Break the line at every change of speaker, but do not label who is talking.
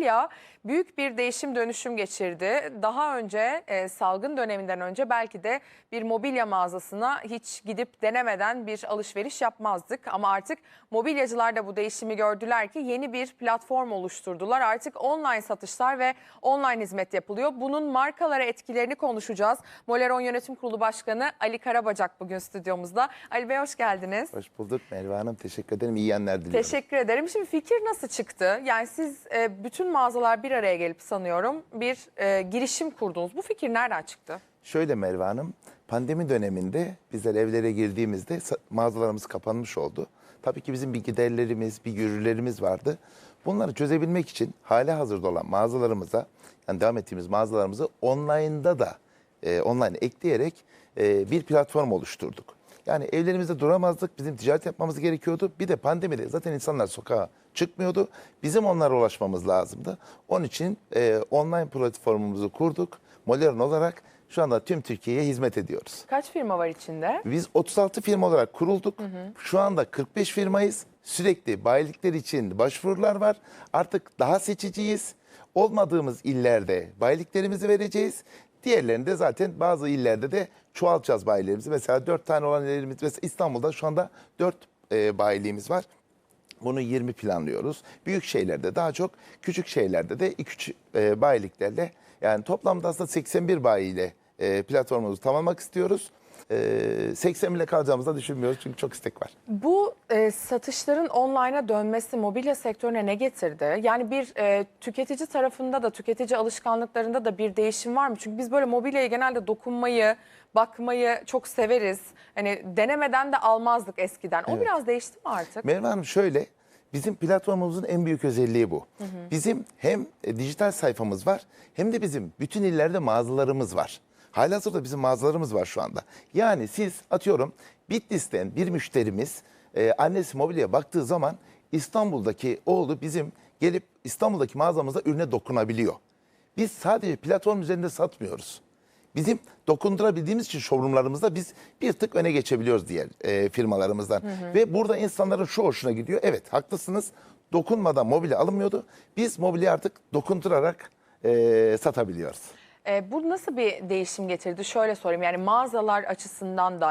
mobilya büyük bir değişim dönüşüm geçirdi. Daha önce e, salgın döneminden önce belki de bir mobilya mağazasına hiç gidip denemeden bir alışveriş yapmazdık. Ama artık mobilyacılar da bu değişimi gördüler ki yeni bir platform oluşturdular. Artık online satışlar ve online hizmet yapılıyor. Bunun markalara etkilerini konuşacağız. Moleron Yönetim Kurulu Başkanı Ali Karabacak bugün stüdyomuzda. Ali Bey hoş geldiniz.
Hoş bulduk Merve Hanım. Teşekkür ederim. İyi yenler diliyorum.
Teşekkür ederim. Şimdi fikir nasıl çıktı? Yani siz e, bütün mağazalar bir araya gelip sanıyorum bir e, girişim kurdunuz. Bu fikir nereden çıktı?
Şöyle Merve Hanım, pandemi döneminde bizler evlere girdiğimizde mağazalarımız kapanmış oldu. Tabii ki bizim bir giderlerimiz, bir yürürlerimiz vardı. Bunları çözebilmek için hali hazırda olan mağazalarımıza, yani devam ettiğimiz mağazalarımızı online'da da e, online ekleyerek e, bir platform oluşturduk. Yani evlerimizde duramazdık. Bizim ticaret yapmamız gerekiyordu. Bir de pandemide zaten insanlar sokağa çıkmıyordu. Bizim onlara ulaşmamız lazımdı. Onun için e, online platformumuzu kurduk. Moleron olarak şu anda tüm Türkiye'ye hizmet ediyoruz.
Kaç firma var içinde?
Biz 36 firma olarak kurulduk. Şu anda 45 firmayız. Sürekli bayilikler için başvurular var. Artık daha seçiciyiz. Olmadığımız illerde bayiliklerimizi vereceğiz. Diğerlerinde zaten bazı illerde de çoğaltacağız bayilerimizi. Mesela 4 tane olan illerimiz, mesela İstanbul'da şu anda 4 e, bayiliğimiz var. Bunu 20 planlıyoruz. Büyük şeylerde daha çok, küçük şeylerde de 2-3 e, bayiliklerle yani toplamda aslında 81 bayiyle e, platformumuzu tamamlamak istiyoruz. E, 80 bile kalacağımızı düşünmüyoruz çünkü çok istek var.
Bu e, satışların online'a dönmesi mobilya sektörüne ne getirdi? Yani bir e, tüketici tarafında da tüketici alışkanlıklarında da bir değişim var mı? Çünkü biz böyle mobilyayı genelde dokunmayı, bakmayı çok severiz. Hani denemeden de almazdık eskiden. O
Evet.
biraz değişti mi artık?
Merve Hanım şöyle, bizim platformumuzun en büyük özelliği bu. Bizim hem e, dijital sayfamız var hem de bizim bütün illerde mağazalarımız var. Halihazırda bizim mağazalarımız var şu anda. Yani siz atıyorum Bitlis'ten bir müşterimiz e, annesi mobilyaya baktığı zaman İstanbul'daki oğlu bizim gelip İstanbul'daki mağazamızda ürüne dokunabiliyor. Biz sadece platform üzerinde satmıyoruz. Bizim dokundurabildiğimiz için showroomlarımızda biz bir tık öne geçebiliyoruz diğer e, firmalarımızdan. Ve burada insanların şu hoşuna gidiyor. Evet haklısınız dokunmadan mobilya alınmıyordu. Biz mobilya artık dokundurarak e, satabiliyoruz.
E, bu nasıl bir değişim getirdi? Şöyle sorayım yani mağazalar açısından da